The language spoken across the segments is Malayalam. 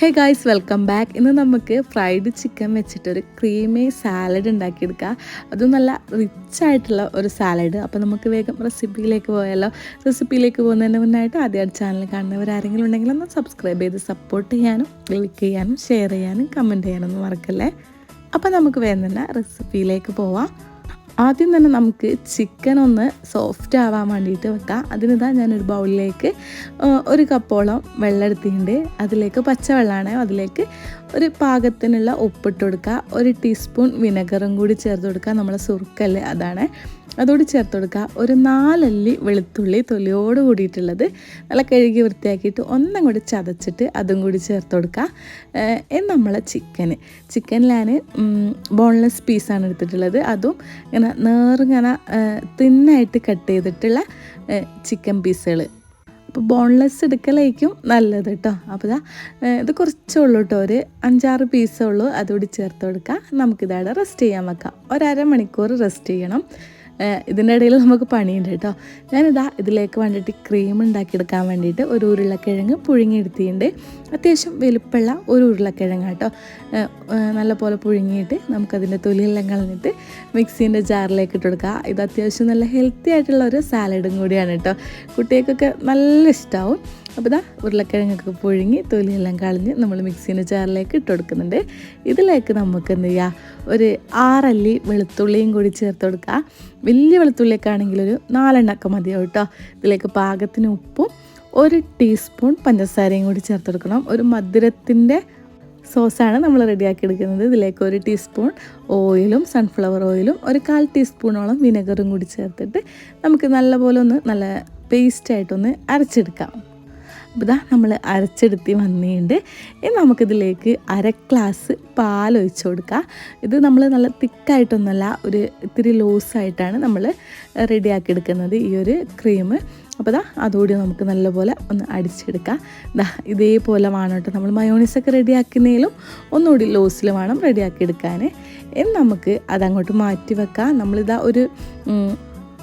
ഹേ ഗായ്സ് വെൽക്കം ബാക്ക് ഇന്ന് നമുക്ക് ഫ്രൈഡ് ചിക്കൻ വെച്ചിട്ടൊരു ക്രീമി സാലഡ് ഉണ്ടാക്കിയെടുക്കുക അതും നല്ല റിച്ച് ആയിട്ടുള്ള ഒരു സാലഡ് അപ്പോൾ നമുക്ക് വേഗം റെസിപ്പിയിലേക്ക് പോയാലോ? റെസിപ്പിയിലേക്ക് പോകുന്നതിന് മുന്നായിട്ട് ആദ്യമായിട്ട് ചാനൽ കാണുന്നവരാരെങ്കിലും ഉണ്ടെങ്കിൽ ഒന്ന് സബ്സ്ക്രൈബ് ചെയ്ത് സപ്പോർട്ട് ചെയ്യാനും ക്ലിക്ക് ചെയ്യാനും ഷെയർ ചെയ്യാനും കമന്റ് ചെയ്യാനൊന്നും മറക്കല്ലേ? അപ്പോൾ നമുക്ക് വേഗം തന്നെ റെസിപ്പിയിലേക്ക് പോവാം. ആദ്യം തന്നെ നമുക്ക് ചിക്കൻ ഒന്ന് സോഫ്റ്റ് ആവാൻ വേണ്ടിയിട്ട് വെക്കാം. അതിനിതാ ഞാനൊരു ബൗളിലേക്ക് ഒരു കപ്പോളം വെള്ളം എടുത്തിട്ടുണ്ട്. അതിലേക്ക് പച്ചവെള്ളമാണ് അതിലേക്ക് ഒരു പാകത്തിനുള്ള ഉപ്പിട്ട് കൊടുക്കുക ഒരു ടീസ്പൂൺ വിനെഗറും കൂടി ചേർത്ത് കൊടുക്കുക നമ്മളെ സുറുക്കല്ലേ അതാണ്. അതോട് ചേർത്ത് കൊടുക്കുക. ഒരു നാലല്ലി വെളുത്തുള്ളി തൊലിയോട് കൂടിയിട്ടുള്ളത് നല്ല കഴുകി വൃത്തിയാക്കിയിട്ട് ഒന്നും കൂടി ചതച്ചിട്ട് അതും കൂടി ചേർത്ത് കൊടുക്കുക. എന്ന് നമ്മളെ ചിക്കന് ചിക്കനിലാണ് ബോൺലെസ് പീസാണ് എടുത്തിട്ടുള്ളത്. അതും ഇങ്ങനെ നേറിങ്ങനെ തിന്നായിട്ട് കട്ട് ചെയ്തിട്ടുള്ള ചിക്കൻ പീസുകൾ അപ്പോൾ ബോൺലെസ് എടുക്കലായിരിക്കും നല്ലത് കേട്ടോ അപ്പോൾ ഇതാ ഇത് കുറച്ചേ ഉള്ളൂ കേട്ടോ ഒരു അഞ്ചാറ് പീസേ ഉള്ളൂ. അതുകൂടി ചേർത്ത് കൊടുക്കുക. നമുക്കിതവിടെ റെസ്റ്റ് ചെയ്യാൻ വെക്കാം. ഒരമണിക്കൂർ റെസ്റ്റ് ചെയ്യണം. ഇതിന്റെ ഇടയിൽ നമുക്ക് പണിയുണ്ട് കേട്ടോ. ഞാനിതാ ഇതിലേക്ക് വേണ്ടിയിട്ട് ക്രീം ഉണ്ടാക്കിയെടുക്കാൻ വേണ്ടിയിട്ട് ഒരു ഉരുളക്കിഴങ്ങ് പുഴുങ്ങിയെടുത്തിട്ടുണ്ട്. അത്യാവശ്യം വലുപ്പമുള്ള ഒരു ഉരുളക്കിഴങ്ങ് കേട്ടോ. നല്ലപോലെ പുഴുങ്ങിയിട്ട് നമുക്കതിന്റെ തൊലിയെല്ലാം കളഞ്ഞിട്ട് മിക്സീന്റെ ജാറിലേക്ക് ഇട്ട് കൊടുക്കുക. ഇത് അത്യാവശ്യം നല്ല ഹെൽത്തി ആയിട്ടുള്ള ഒരു സാലഡും കൂടിയാണ് കേട്ടോ. കുട്ടികൾക്കൊക്കെ നല്ല ഇഷ്ടമാവും അപ്പോൾ ഇതാ ഉരുളക്കിഴങ്ങൊക്കെ പുഴുങ്ങി തൊലിയെല്ലാം കളഞ്ഞ് നമ്മൾ മിക്സീന്റെ ജാറിലേക്ക് ഇട്ട് കൊടുക്കുന്നുണ്ട്. ഇതിലേക്ക് നമുക്ക് എന്ത് ചെയ്യുക ഒരു ആറല്ലി വെളുത്തുള്ളിയും കൂടി ചേർത്ത് കൊടുക്കുക. വലിയ വെളുത്തുള്ളിയൊക്കെ ആണെങ്കിൽ ഒരു നാലെണ്ണൊക്കെ മതിയാവും കേട്ടോ. ഇതിലേക്ക് പാകത്തിന് ഉപ്പും ഒരു ടീസ്പൂൺ പഞ്ചസാരയും കൂടി ചേർത്ത് കൊടുക്കണം. ഒരു മധുരത്തിന്റെ സോസാണ് നമ്മൾ റെഡിയാക്കി എടുക്കുന്നത്. ഇതിലേക്ക് ഒരു ടീസ്പൂൺ ഓയിലും സൺഫ്ലവർ ഓയിലും ഒരു കാൽ ടീസ്പൂണോളം വിനെഗറും കൂടി ചേർത്തിട്ട് നമുക്ക് നല്ലപോലെ ഒന്ന് നല്ല പേസ്റ്റായിട്ടൊന്ന് അരച്ചെടുക്കാം. ഇതാ നമ്മൾ അരച്ചെടുത്തി വന്നിട്ടുണ്ട്. ഇനി നമുക്കിതിലേക്ക് അര ഗ്ലാസ് പാൽ ഒഴിച്ചു കൊടുക്കുക ഇത് നമ്മൾ നല്ല തിക്കായിട്ടൊന്നുമല്ല ഒരു ഇത്തിരി ലൂസായിട്ടാണ് നമ്മൾ റെഡിയാക്കി എടുക്കുന്നത് ഈ ഒരു ക്രീം അപ്പോൾ ഇതാ അതുകൂടി നമുക്ക് നല്ലപോലെ ഒന്ന് അടിച്ചെടുക്കാം. ഇതാ ഇതേപോലെ വേണം കേട്ടോ. നമ്മൾ മയോണീസൊക്കെ റെഡിയാക്കുന്നതിലും ഒന്നുകൂടി ലോസിൽ വേണം റെഡിയാക്കി എടുക്കാൻ ഇനി നമുക്ക് അതങ്ങോട്ട് മാറ്റി വെക്കാം. നമ്മളിതാ ഒരു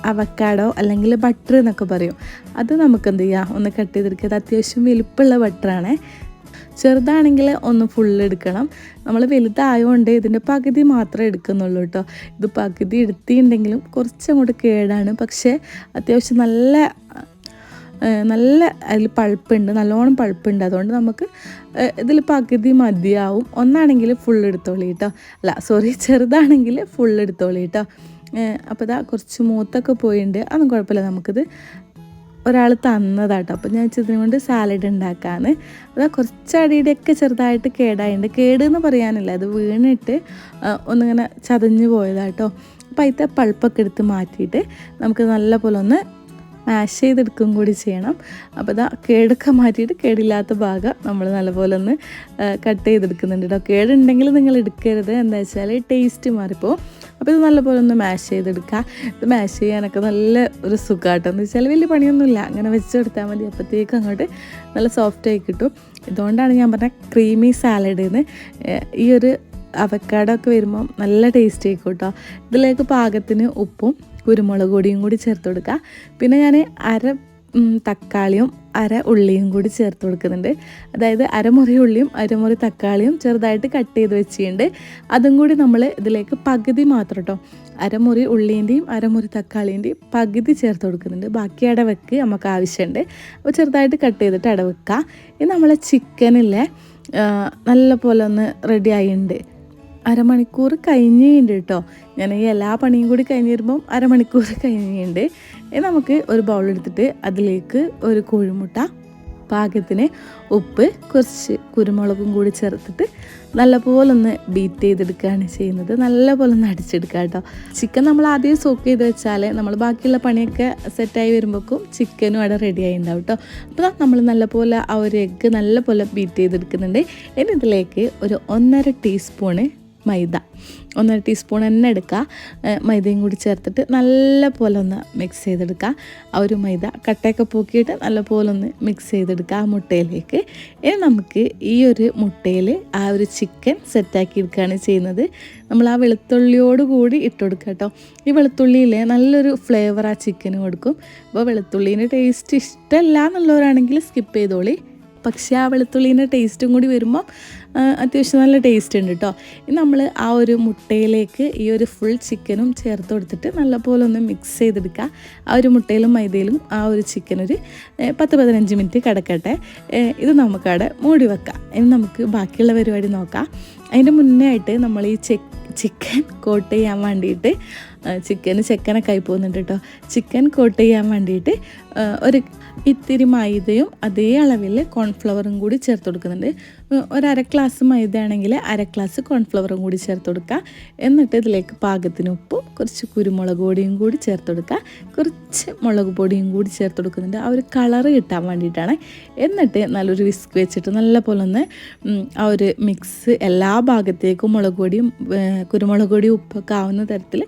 അവക്കാഡോ അല്ലെങ്കിൽ ബട്ടർ എന്നൊക്കെ പറയും. അത് നമുക്ക് എന്ത് ചെയ്യാം? ഒന്ന് കട്ട് ചെയ്തെടുക്കുക. അത് അത്യാവശ്യം വലുപ്പമുള്ള ബട്ടറാണ്. ചെറുതാണെങ്കിൽ ഒന്ന് ഫുള്ള് എടുക്കണം. നമ്മൾ വലുതായതുകൊണ്ട് ഇതിന്റെ പകുതി മാത്രമേ എടുക്കുന്നുള്ളൂ കേട്ടോ. ഇത് പകുതി എടുത്തിട്ടുണ്ടെങ്കിലും കുറച്ചങ്ങോട്ട് കേടാണ്. പക്ഷേ അത്യാവശ്യം നല്ല നല്ല അതിൽ പഴുപ്പുണ്ട് നല്ലോണം പഴുപ്പുണ്ട് അതുകൊണ്ട് നമുക്ക് ഇതിൽ പകുതി മതിയാവും. ഒന്നാണെങ്കിൽ ഫുൾ എടുത്തോളി കേട്ടോ. അല്ല സോറി ചെറുതാണെങ്കിൽ ഫുൾ എടുത്തോളി കേട്ടോ. അപ്പോൾ ഇതാ കുറച്ച് മൂത്തൊക്കെ പോയിട്ടുണ്ട് അതൊന്നും കുഴപ്പമില്ല നമുക്കിത് ഒരാൾ തന്നതാട്ടോ. അപ്പോൾ ഞാൻ ഇതിനെ കൊണ്ട് സാലഡ് ഉണ്ടാക്കാന്ന് അതാ കുറച്ച് അടിയുടെയൊക്കെ ചെറുതായിട്ട് കേടായിട്ടുണ്ട് കേട് എന്ന് പറയാനില്ല അത് വീണിട്ട് ഒന്നിങ്ങനെ ചതഞ്ഞു പോയതാട്ടോ. അപ്പോൾ അതിന്റെ പൾപ്പൊക്കെ എടുത്ത് മാറ്റിയിട്ട് നമുക്ക് നല്ലപോലെ ഒന്ന് മാഷ് ചെയ്തെടുക്കും കൂടി ചെയ്യണം. അപ്പോൾ ഇതാ കേടൊക്കെ മാറ്റിയിട്ട് കേടില്ലാത്ത ഭാഗം നമ്മൾ നല്ലപോലെ ഒന്ന് കട്ട് ചെയ്തെടുക്കുന്നുണ്ട് കേട്ടോ കേടുണ്ടെങ്കിൽ നിങ്ങൾ എടുക്കരുത്. എന്താ വെച്ചാൽ ടേസ്റ്റ് മാറിപ്പോൾ അപ്പോൾ ഇത് നല്ലപോലെ ഒന്ന് മാഷ് ചെയ്തെടുക്കുക ഇത് മാഷ് ചെയ്യാനൊക്കെ നല്ല ഒരു സുഖമാട്ടോ എന്ന് വെച്ചാൽ വലിയ പണിയൊന്നുമില്ല. അങ്ങനെ വെച്ച് കൊടുത്താൽ മതി. അപ്പോഴത്തേക്കും അങ്ങോട്ട് നല്ല സോഫ്റ്റായി കിട്ടും. ഇതുകൊണ്ടാണ് ഞാൻ പറഞ്ഞ ക്രീമി സാലഡ് എന്ന് ഈ ഒരു അവക്കാടോ ഒക്കെ വരുമ്പോൾ നല്ല ടേസ്റ്റ് ആയിക്കോട്ടോ. ഇതിലേക്ക് പാകത്തിന് ഉപ്പും കുരുമുളക് പൊടിയും കൂടി ചേർത്ത് കൊടുക്കുക. പിന്നെ ഞാൻ അര തക്കാളിയും അര ഉള്ളിയും കൂടി ചേർത്ത് കൊടുക്കുന്നുണ്ട്. അതായത് അരമുറി ഉള്ളിയും അരമുറി തക്കാളിയും ചെറുതായിട്ട് കട്ട് ചെയ്ത് വെച്ചിട്ടുണ്ട്. അതും കൂടി നമ്മൾ ഇതിലേക്ക് പകുതി മാത്രം കേട്ടോ അരമുറി ഉള്ളീന്റെയും അരമുറി തക്കാളീന്റെയും പകുതി ചേർത്ത് കൊടുക്കുന്നുണ്ട്. ബാക്കി അടവെക്ക് നമുക്ക് ആവശ്യമുണ്ട് അപ്പോൾ ചെറുതായിട്ട് കട്ട് ചെയ്തിട്ട് അടവെക്കുക ഇനി നമ്മളെ ചിക്കനിലെ നല്ല പോലെ ഒന്ന് റെഡി ആയിട്ടുണ്ട് അരമണിക്കൂർ കഴിഞ്ഞുണ്ട് കേട്ടോ. ഞാൻ ഈ എല്ലാ പണിയും കൂടി കഴിഞ്ഞ് വരുമ്പം അരമണിക്കൂർ കഴിഞ്ഞുണ്ട് നമുക്ക് ഒരു ബൗൾ എടുത്തിട്ട് അതിലേക്ക് ഒരു കോഴിമുട്ട പാകത്തിന് ഉപ്പ് കുറച്ച് കുരുമുളകും കൂടി ചേർത്തിട്ട് നല്ലപോലെ ഒന്ന് ബീറ്റ് ചെയ്തെടുക്കുകയാണ് ചെയ്യുന്നത്. നല്ലപോലെ ഒന്ന് അടിച്ചെടുക്കുക കേട്ടോ. ചിക്കൻ നമ്മൾ ആദ്യം സോക്ക് ചെയ്ത് വെച്ചാൽ നമ്മൾ ബാക്കിയുള്ള പണിയൊക്കെ സെറ്റായി വരുമ്പോഴേക്കും ചിക്കനും അവിടെ റെഡി ആയി ഉണ്ടാവും കേട്ടോ അപ്പോൾ നമ്മൾ നല്ലപോലെ ആ ഒരു എഗ്ഗ് നല്ലപോലെ ബീറ്റ് ചെയ്തെടുക്കുന്നുണ്ട്. ഇനി ഇതിലേക്ക് ഒരു ഒന്നര ടീസ്പൂണ് മൈദ. ഒന്നര ടീസ്പൂൺ തന്നെ എടുക്കുക. മൈദയും കൂടി ചേർത്തിട്ട് നല്ല പോലെ ഒന്ന് മിക്സ് ചെയ്തെടുക്കുക. ആ ഒരു മൈദ കട്ടയൊക്കെ പൂക്കിയിട്ട് നല്ല പോലെ ഒന്ന് മിക്സ് ചെയ്തെടുക്കുക ആ മുട്ടയിലേക്ക്. ഇനി നമുക്ക് ഈ ഒരു മുട്ടയിൽ ആ ഒരു ചിക്കൻ സെറ്റാക്കി എടുക്കുകയാണ് ചെയ്യുന്നത്. നമ്മൾ ആ വെളുത്തുള്ളിയോട് കൂടി ഇട്ട് കൊടുക്കുക കേട്ടോ. ഈ വെളുത്തുള്ളിയിൽ നല്ലൊരു ഫ്ലേവർ ആ ചിക്കന് കൊടുക്കും. അപ്പോൾ വെളുത്തുള്ളീന്റെ ടേസ്റ്റ് ഇഷ്ടമല്ല എന്നുള്ളവരാണെങ്കിൽ സ്കിപ്പ് ചെയ്തോളി. പക്ഷേ ആ വെളുത്തുള്ളീന്റെ ടേസ്റ്റും കൂടി വരുമ്പോൾ അത്യാവശ്യം നല്ല ടേസ്റ്റ് ഉണ്ട് കേട്ടോ ഇനി നമ്മൾ ആ ഒരു മുട്ടയിലേക്ക് ഈ ഒരു ഫുൾ ചിക്കനും ചേർത്ത് കൊടുത്തിട്ട് നല്ലപോലെ ഒന്ന് മിക്സ് ചെയ്തെടുക്കുക ആ ഒരു മുട്ടയിലും മൈദയിലും ആ ഒരു ചിക്കൻ ഒരു പത്ത് പതിനഞ്ച് മിനിറ്റ് കിടക്കട്ടെ. ഇത് നമുക്കവിടെ മൂടി വെക്കാം. ഇനി നമുക്ക് ബാക്കിയുള്ള പരിപാടി നോക്കാം. അതിന്റെ മുന്നേ ആയിട്ട് നമ്മൾ ഈ ചിക്കൻ കോട്ട് ചെയ്യാൻ വേണ്ടിയിട്ട് ചിക്കന് ചെക്കനൊക്കെ ആയി പോകുന്നുണ്ട് കേട്ടോ. ചിക്കൻ കോട്ട് ചെയ്യാൻ വേണ്ടിയിട്ട് ഒരു ഇത്തിരി മൈദയും അതേ അളവിൽ കോൺഫ്ലവറും കൂടി ചേർത്ത് കൊടുക്കുന്നുണ്ട്. ഒരര ഗ്ലാസ് മൈദ ആണെങ്കിൽ അര ഗ്ലാസ് കോൺഫ്ലവറും കൂടി ചേർത്ത് കൊടുക്കുക. എന്നിട്ട് ഇതിലേക്ക് പാകത്തിന് ഉപ്പും കുറച്ച് കുരുമുളക് പൊടിയും കൂടി ചേർത്ത് കൊടുക്കുക. കുറച്ച് മുളക് പൊടിയും കൂടി ചേർത്ത് കൊടുക്കുന്നുണ്ട്. ആ ഒരു കളർ കിട്ടാൻ വേണ്ടിയിട്ടാണ്. എന്നിട്ട് നല്ലൊരു വിസ്ക് വെച്ചിട്ട് നല്ല പോലെ ഒന്ന് ആ ഒരു മിക്സ് എല്ലാ ഭാഗത്തേക്കും മുളക് പൊടിയും കുരുമുളക് പൊടിയും ഉപ്പൊക്കെ ആവുന്ന തരത്തിൽ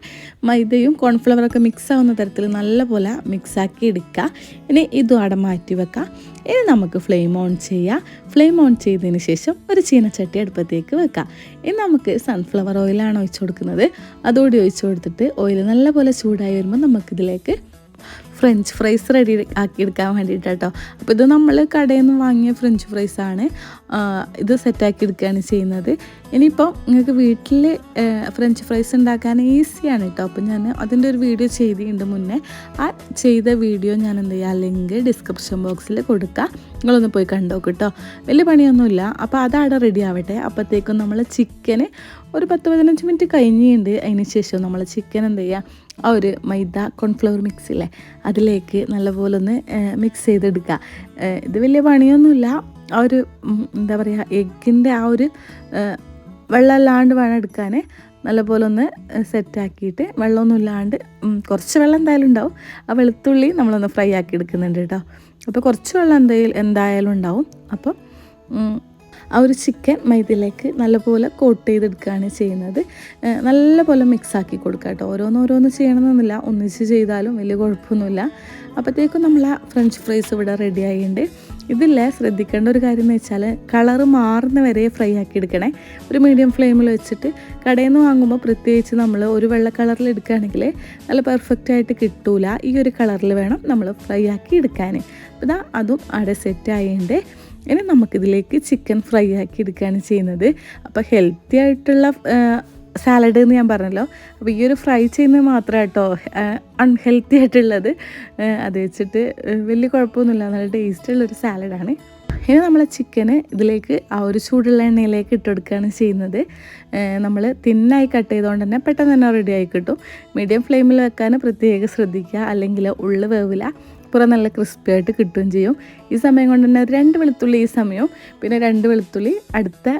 മൈദയും കോൺഫ്ലവറൊക്കെ മിക്സ് ആവുന്ന തരത്തിൽ നല്ലപോലെ മിക്സാക്കി എടുക്കുക. ഇനി ഇതും അവിടെ മാറ്റി വെക്കാം ഇനി നമുക്ക് ഫ്ലെയിം ഓൺ ചെയ്യാം. ഫ്ലെയിം ഓൺ ചെയ്തതിന് ശേഷം ഒരു ചീനച്ചട്ടി അടുപ്പത്തേക്ക് വെക്കാം ഇനി നമുക്ക് സൺഫ്ലവർ ഓയിലാണ് ഒഴിച്ചു കൊടുക്കുന്നത്. അതുകൂടി ഒഴിച്ചു കൊടുത്തിട്ട് ഓയിൽ നല്ലപോലെ ചൂടായി വരുമ്പോൾ നമുക്കിതിലേക്ക് ഫ്രഞ്ച് ഫ്രൈസ് റെഡി ആക്കിയെടുക്കാൻ വേണ്ടിയിട്ടാട്ടോ അപ്പോൾ ഇത് നമ്മൾ കടയിൽ നിന്ന് വാങ്ങിയ ഫ്രഞ്ച് ഫ്രൈസാണ് ഇത് സെറ്റാക്കി എടുക്കുകയാണ് ചെയ്യുന്നത്. ഇനിയിപ്പോൾ നിങ്ങൾക്ക് വീട്ടിൽ ഫ്രഞ്ച് ഫ്രൈസ് ഉണ്ടാക്കാൻ ഈസിയാണ് കേട്ടോ അപ്പോൾ ഞാൻ അതിന്റെ ഒരു വീഡിയോ ചെയ്തിട്ടുണ്ട് മുന്നേ. ആ ചെയ്ത വീഡിയോ ഞാൻ എന്ത് ചെയ്യുക ലിങ്ക് ഡിസ്ക്രിപ്ഷൻ ബോക്സിൽ കൊടുക്കുക നിങ്ങളൊന്ന് പോയി കണ്ടോ കേട്ടോ വലിയ പണിയൊന്നുമില്ല. അപ്പോൾ അതവിടെ റെഡി ആവട്ടെ. അപ്പോഴത്തേക്കും നമ്മൾ ചിക്കന് ഒരു പത്ത് പതിനഞ്ച് മിനിറ്റ് കഴിഞ്ഞിട്ടുണ്ട്. അതിന് ശേഷം നമ്മൾ ചിക്കൻ എന്ത് ചെയ്യുക ആ ഒരു മൈദ കോൺഫ്ലവർ മിക്സ് ഇല്ലേ അതിലേക്ക് നല്ലപോലെ ഒന്ന് മിക്സ് ചെയ്തെടുക്കുക ഇത് വലിയ പണിയൊന്നുമില്ല. ആ ഒരു എന്താ പറയുക എഗ്ഗിന്റെ ആ ഒരു വെള്ളമല്ലാണ്ട് വേണം എടുക്കാൻ നല്ലപോലെ ഒന്ന് സെറ്റാക്കിയിട്ട് വെള്ളമൊന്നും ഇല്ലാണ്ട് കുറച്ച് വെള്ളം എന്തായാലും ഉണ്ടാവും. ആ വെളുത്തുള്ളി നമ്മളൊന്ന് ഫ്രൈ ആക്കി എടുക്കുന്നുണ്ട് കേട്ടോ. അപ്പോൾ കുറച്ച് വെള്ളം എന്തായാലും എന്തായാലും ഉണ്ടാവും. അപ്പം ആ ഒരു ചിക്കൻ മൈദയിലേക്ക് നല്ലപോലെ കോട്ട് ചെയ്തെടുക്കുകയാണ് ചെയ്യുന്നത്. നല്ലപോലെ മിക്സാക്കി കൊടുക്കുക കേട്ടോ. ഓരോന്നോരോന്ന് ചെയ്യണമെന്നൊന്നുമില്ല. ഒന്നിച്ച് ചെയ്താലും വലിയ കുഴപ്പമൊന്നുമില്ല. അപ്പോഴത്തേക്കും നമ്മൾ ആ ഫ്രഞ്ച് ഫ്രൈസ് ഇവിടെ റെഡി ആയിട്ടുണ്ട് ഇതില്ല ശ്രദ്ധിക്കേണ്ട ഒരു കാര്യം എന്ന് വെച്ചാൽ കളറ് മാറുന്ന വരെ ഫ്രൈ ആക്കി എടുക്കണേ. ഒരു മീഡിയം ഫ്ലെയിമിൽ വെച്ചിട്ട് കടയിൽ നിന്ന് വാങ്ങുമ്പോൾ പ്രത്യേകിച്ച് നമ്മൾ ഒരു വെള്ള കളറിൽ എടുക്കുകയാണെങ്കിൽ നല്ല പെർഫെക്റ്റ് ആയിട്ട് കിട്ടൂല ഈ ഒരു കളറിൽ വേണം നമ്മൾ ഫ്രൈ ആക്കി എടുക്കാൻ അപ്പോൾ ഇതാ അതും അവിടെ സെറ്റ് ആയിട്ടുണ്ട് ഇനി നമുക്കിതിലേക്ക് ചിക്കൻ ഫ്രൈ ആക്കി എടുക്കുകയാണ് ചെയ്യുന്നത്. അപ്പോൾ ഹെൽത്തി ആയിട്ടുള്ള സാലഡ് എന്ന് ഞാൻ പറഞ്ഞല്ലോ. അപ്പോൾ ഈ ഒരു ഫ്രൈ ചെയ്യുന്നത് മാത്രമേ കേട്ടോ അൺഹെൽത്തി ആയിട്ടുള്ളത്. അത് വെച്ചിട്ട് വലിയ കുഴപ്പമൊന്നുമില്ല. നല്ല ടേസ്റ്റുള്ളൊരു സാലഡാണ് ഇനി നമ്മൾ ചിക്കന് ഇതിലേക്ക് ആ ഒരു ചൂടുള്ള എണ്ണയിലേക്ക് ഇട്ട് കൊടുക്കുകയാണ് ചെയ്യുന്നത്. നമ്മൾ തിന്നായി കട്ട് ചെയ്തുകൊണ്ട് തന്നെ പെട്ടെന്ന് തന്നെ റെഡി ആയി കിട്ടും. മീഡിയം ഫ്ലെയിമിൽ വെക്കാൻ പ്രത്യേകം ശ്രദ്ധിക്കുക. അല്ലെങ്കിൽ ഉള്ളു വേവില്ല. പുറം നല്ല ക്രിസ്പി ആയിട്ട് കിട്ടുകയും ചെയ്യും. ഈ സമയം കൊണ്ട് തന്നെ രണ്ട് വെളുത്തുള്ളി ഈ സമയവും പിന്നെ രണ്ട് വെളുത്തുള്ളി അടുത്ത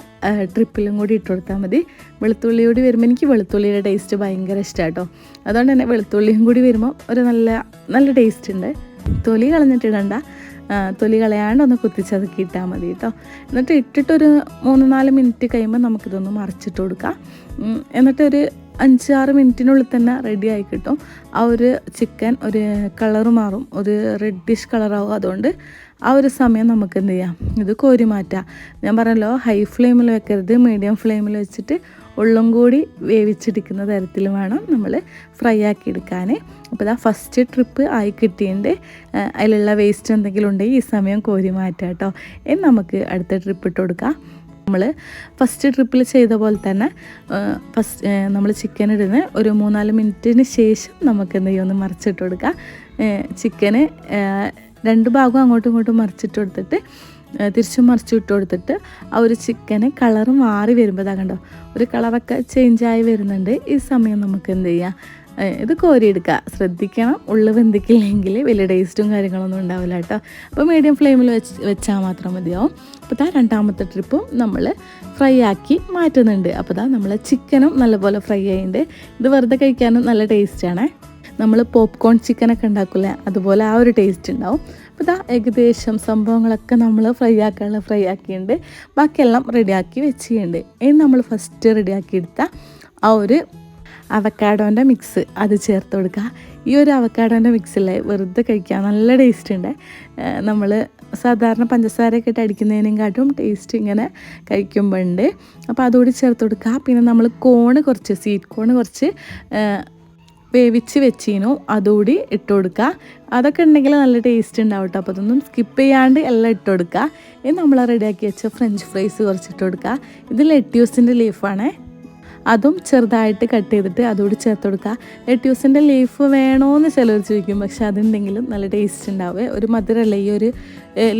ട്രിപ്പിലും കൂടി ഇട്ട് കൊടുത്താൽ മതി. വെളുത്തുള്ളി കൂടി വരുമ്പോൾ എനിക്ക് വെളുത്തുള്ളിയുടെ ടേസ്റ്റ് ഭയങ്കര ഇഷ്ടമാണ് കേട്ടോ അതുകൊണ്ട് തന്നെ വെളുത്തുള്ളിയും കൂടി വരുമ്പോൾ ഒരു നല്ല നല്ല ടേസ്റ്റ് ഉണ്ട്. തൊലി കളഞ്ഞിട്ടിടണ്ട. തൊലി കളയാണ്ട് ഒന്ന് കുത്തിച്ചതുക്കി ഇട്ടാൽ മതി കേട്ടോ എന്നിട്ട് ഇട്ടിട്ടൊരു മൂന്ന് നാല് മിനിറ്റ് കഴിയുമ്പോൾ നമുക്കിതൊന്ന് മറിച്ചിട്ട് കൊടുക്കാം. എന്നിട്ടൊരു അഞ്ച് ആറ് മിനിറ്റിനുള്ളിൽ തന്നെ റെഡി ആയി കിട്ടും. ആ ഒരു ചിക്കൻ ഒരു കളർ മാറും. ഒരു റെഡിഷ് കളറാവും അതുകൊണ്ട് ആ ഒരു സമയം നമുക്ക് എന്ത് ചെയ്യാം? ഇത് കോരി മാറ്റാം. ഞാൻ പറഞ്ഞല്ലോ ഹൈ ഫ്ലെയിമിൽ വെക്കരുത്. മീഡിയം ഫ്ലെയിമിൽ വെച്ചിട്ട് ഉള്ളും കൂടി വേവിച്ചെടുക്കുന്ന തരത്തിൽ വേണം നമ്മൾ ഫ്രൈ ആക്കി എടുക്കാൻ അപ്പോൾ ഇതാ ഫസ്റ്റ് ട്രിപ്പ് ആയി കിട്ടിയിട്ടുണ്ട്. അതിലുള്ള വേസ്റ്റ് എന്തെങ്കിലും ഉണ്ടെങ്കിൽ ഈ സമയം കോരി മാറ്റാം കേട്ടോ. ഇനി നമുക്ക് അടുത്ത ട്രിപ്പ് ഇട്ട് കൊടുക്കാം. നമ്മൾ ഫസ്റ്റ് ട്രിപ്പിൽ ചെയ്ത പോലെ തന്നെ ഫസ്റ്റ് നമ്മൾ ചിക്കൻ ഇടുന്ന ഒരു മൂന്നാൽ മിനിറ്റിന് ശേഷം നമുക്ക് എന്ത് ചെയ്യും? ഒന്ന് മറിച്ചിട്ട് കൊടുക്കുക ചിക്കന് രണ്ട് ഭാഗവും അങ്ങോട്ടും ഇങ്ങോട്ടും മറിച്ചിട്ട് കൊടുത്തിട്ട് തിരിച്ചും മറിച്ചു ഇട്ട് കൊടുത്തിട്ട് ആ ഒരു ചിക്കന് കളർ മാറി വരുമ്പോൾ കണ്ടോ? ഒരു കളറൊക്കെ ചേഞ്ചായി വരുന്നുണ്ട്. ഈ സമയം നമുക്ക് എന്ത് ചെയ്യാം? ഇത് കോരിയെടുക്കുക. ശ്രദ്ധിക്കണം. ഉള്ളു വെന്തിക്കില്ലെങ്കിൽ വലിയ ടേസ്റ്റും കാര്യങ്ങളൊന്നും ഉണ്ടാവില്ല കേട്ടോ. അപ്പോൾ മീഡിയം ഫ്ലെയിമിൽ വെച്ച് വെച്ചാൽ മാത്രം മതിയാവും. അപ്പോൾ താ രണ്ടാമത്തെ ട്രിപ്പും നമ്മൾ ഫ്രൈ ആക്കി മാറ്റുന്നുണ്ട്. അപ്പോൾ താ നമ്മൾ ചിക്കനും നല്ലപോലെ ഫ്രൈ ചെയ്യുന്നുണ്ട് ഇത് വെറുതെ കഴിക്കാനും നല്ല ടേസ്റ്റാണ് നമ്മൾ പോപ്കോൺ ചിക്കനൊക്കെ ഉണ്ടാക്കില്ലേ? അതുപോലെ ആ ഒരു ടേസ്റ്റ് ഉണ്ടാവും. അപ്പോൾ ഇതാ ഏകദേശം സംഭവങ്ങളൊക്കെ നമ്മൾ ഫ്രൈ ആക്കാനുള്ള ഫ്രൈ ആക്കിയിട്ടുണ്ട്. ബാക്കിയെല്ലാം റെഡിയാക്കി വെച്ചിട്ടുണ്ട്. ഇനി നമ്മൾ ഫസ്റ്റ് റെഡിയാക്കി എടുത്ത ആ ഒരു അവക്കാഡോന്റെ മിക്സ് അത് ചേർത്ത് കൊടുക്കുക. ഈ ഒരു അവക്കാഡോന്റെ മിക്സിലെ വെറുതെ കഴിക്കാൻ നല്ല ടേസ്റ്റ് ഉണ്ട്. നമ്മൾ സാധാരണ പഞ്ചസാരയൊക്കെ ഇട്ട് അടിക്കുന്നതിനെക്കാട്ടും ടേസ്റ്റ് ഇങ്ങനെ കഴിക്കുമ്പോൾ ഉണ്ട്. അപ്പോൾ അതുകൂടി ചേർത്ത് കൊടുക്കുക. പിന്നെ നമ്മൾ കോണ് കുറച്ച് സ്വീറ്റ് കോണ് കുറച്ച് വേവിച്ച് വെച്ചീനു. അതുകൂടി ഇട്ട് കൊടുക്കുക. അതൊക്കെ ഉണ്ടെങ്കിൽ നല്ല ടേസ്റ്റ് ഉണ്ടാവും കേട്ടോ അപ്പോൾ അതൊന്നും സ്കിപ്പ് ചെയ്യാണ്ട് എല്ലാം ഇട്ട് കൊടുക്കുക. ഇനി നമ്മൾ റെഡിയാക്കി വെച്ച ഫ്രഞ്ച് ഫ്രൈസ് കുറച്ച് ഇട്ട് കൊടുക്കുക. ഇത് ലെറ്റ്യൂസിന്റെ ലീഫാണേ അതും ചെറുതായിട്ട് കട്ട് ചെയ്തിട്ട് അതോട് ചേർത്ത് കൊടുക്കുക. ലെറ്റ്യൂസിന്റെ ലീഫ് വേണോയെന്ന് ചിലർ ചോദിക്കും. പക്ഷെ അതുണ്ടെങ്കിലും നല്ല ടേസ്റ്റ് ഉണ്ടാവും ഒരു മധുരമല്ല ഈ ഒരു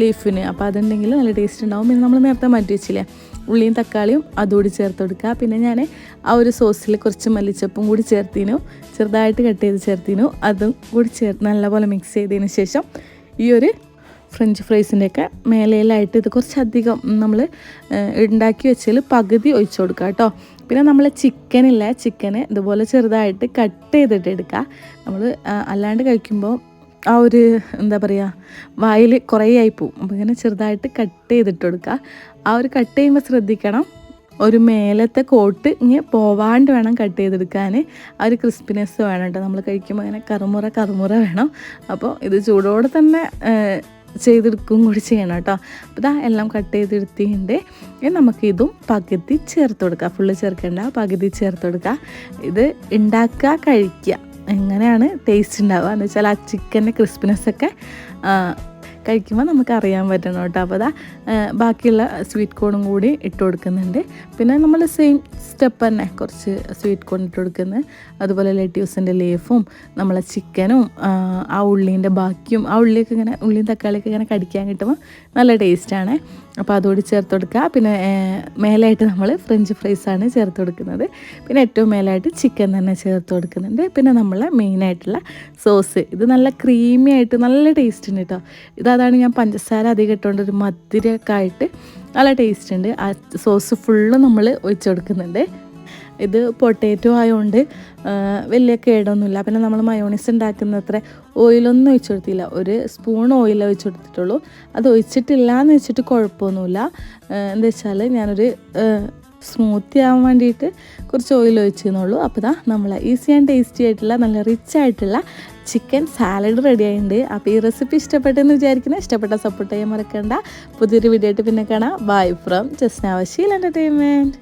ലീഫിന് അപ്പോൾ അതുണ്ടെങ്കിലും നല്ല ടേസ്റ്റ് ഉണ്ടാവും. പിന്നെ നമ്മൾ നേരത്തെ മാറ്റി വെച്ചില്ലേ? ഉള്ളിയും തക്കാളിയും അതുകൂടി ചേർത്ത് കൊടുക്കുക. പിന്നെ ഞാൻ ആ ഒരു സോസിൽ കുറച്ച് മല്ലിച്ചപ്പും കൂടി ചേർത്തിനു. ചെറുതായിട്ട് കട്ട് ചെയ്ത് ചേർത്തിനു. അതും കൂടി ചേർത്ത് നല്ലപോലെ മിക്സ് ചെയ്തതിന് ശേഷം ഈ ഒരു ഫ്രഞ്ച് ഫ്രൈസിന്റെയൊക്കെ മേലയിലായിട്ട് ഇത് കുറച്ചധികം നമ്മൾ ഉണ്ടാക്കി വെച്ചാൽ പകുതി ഒഴിച്ചു കൊടുക്കുക കേട്ടോ. പിന്നെ നമ്മൾ ചിക്കനില്ല ചിക്കന് ഇതുപോലെ ചെറുതായിട്ട് കട്ട് ചെയ്തിട്ട് എടുക്കുക. നമ്മൾ അല്ലാണ്ട് കഴിക്കുമ്പോൾ ആ ഒരു എന്താ പറയുക വായിൽ കുറേ ആയി പോവും. അപ്പോൾ ഇങ്ങനെ ചെറുതായിട്ട് കട്ട് ചെയ്തിട്ട് കൊടുക്കുക. ആ ഒരു കട്ട് ചെയ്യുമ്പോൾ ശ്രദ്ധിക്കണം ഒരു മേലത്തെ കോട്ട് ഇങ്ങനെ പോവാണ്ട് വേണം കട്ട് ചെയ്തെടുക്കാൻ ആ ഒരു ക്രിസ്പിനെസ് വേണം കേട്ടോ. നമ്മൾ കഴിക്കുമ്പോൾ അങ്ങനെ കറുമുറ കറുമുറ വേണം. അപ്പോൾ ഇത് ചൂടോടെ തന്നെ ചെയ്തെടുക്കും കൂടി ചെയ്യണം കേട്ടോ. അപ്പോൾ ഇതാ എല്ലാം കട്ട് ചെയ്തെടുത്തിട്ടുണ്ട്. ഇനി നമുക്ക് പകുതി ചേർത്ത് കൊടുക്കുക ഫുള്ള് ചേർക്കേണ്ട പകുതി ചേർത്ത് കൊടുക്കുക ഇത് ഉണ്ടാക്കുക കഴിക്കുക. എങ്ങനെയാണ് ടേസ്റ്റ് ഉണ്ടാവുക എന്ന് വെച്ചാൽ ആ ചിക്കന്റെ ക്രിസ്പിനെസ് ഒക്കെ കഴിക്കുമ്പോൾ നമുക്ക് അറിയാൻ പറ്റണം കേട്ടോ. അപ്പോൾ അതാ ബാക്കിയുള്ള സ്വീറ്റ് കോണും കൂടി ഇട്ട് കൊടുക്കുന്നുണ്ട്. പിന്നെ നമ്മൾ സെയിം സ്റ്റെപ്പ് തന്നെ കുറച്ച് സ്വീറ്റ് കോൺ ഇട്ട് കൊടുക്കുന്നത് അതുപോലെ ലെറ്റ്യൂസിന്റെ ലീഫും നമ്മളെ ചിക്കനും ആ ഉള്ളീന്റെ ബാക്കിയും ആ ഉള്ളിയൊക്കെ ഇങ്ങനെ ഉള്ളിയും തക്കാളിയൊക്കെ ഇങ്ങനെ കടിക്കാൻ കിട്ടുമ്പോൾ നല്ല ടേസ്റ്റാണ് അപ്പോൾ അതുകൂടി ചേർത്ത് കൊടുക്കുക. പിന്നെ മേലായിട്ട് നമ്മൾ ഫ്രഞ്ച് ഫ്രൈസാണ് ചേർത്ത് കൊടുക്കുന്നത്. പിന്നെ ഏറ്റവും മേലായിട്ട് ചിക്കൻ തന്നെ ചേർത്ത് കൊടുക്കുന്നുണ്ട്. പിന്നെ നമ്മൾ മെയിനായിട്ടുള്ള സോസ് ഇത് നല്ല ക്രീമി ആയിട്ട് നല്ല ടേസ്റ്റ് ഉണ്ട് കേട്ടോ ഇതാണ് ഞാൻ പഞ്ചസാര അധികം ഇട്ടുകൊണ്ട് ഒരു മധുരമൊക്കെ ആയിട്ട് നല്ല ടേസ്റ്റ് ഉണ്ട്. ആ സോസ് ഫുള്ള് നമ്മൾ ഒഴിച്ചു കൊടുക്കുന്നുണ്ട്. ഇത് പൊട്ടേറ്റോ ആയതുകൊണ്ട് വലിയ കേടൊന്നുമില്ല. പിന്നെ നമ്മൾ മയോണീസ് ഉണ്ടാക്കുന്ന അത്ര ഓയിലൊന്നും ഒഴിച്ചു കൊടുത്തില്ല ഒരു സ്പൂൺ ഓയിൽ ഒഴിച്ചു കൊടുത്തിട്ടുള്ളൂ അത് ഒഴിച്ചിട്ടില്ല എന്ന് വെച്ചിട്ട് കുഴപ്പമൊന്നുമില്ല എന്താ വെച്ചാൽ ഞാനൊരു സ്മൂത്തി ആവാൻ വേണ്ടിയിട്ട് കുറച്ച് ഓയിൽ ഒഴിച്ചെന്നുള്ളൂ. അപ്പോൾ ഇതാ നമ്മൾ ഈസി ആൻഡ് ടേസ്റ്റി ആയിട്ടുള്ള നല്ല റിച്ച് ആയിട്ടുള്ള ചിക്കൻ സാലഡ് റെഡി ആയിട്ടുണ്ട് അപ്പോൾ ഈ റെസിപ്പി ഇഷ്ടപ്പെട്ടെന്ന് വിചാരിക്കുന്നത് ഇഷ്ടപ്പെട്ട സപ്പോർട്ട് ചെയ്യാൻ മറക്കണ്ട. പുതിയൊരു വീഡിയോ ആയിട്ട് പിന്നെ കാണാം. Bye from ജസ്നാവശീൽ entertainment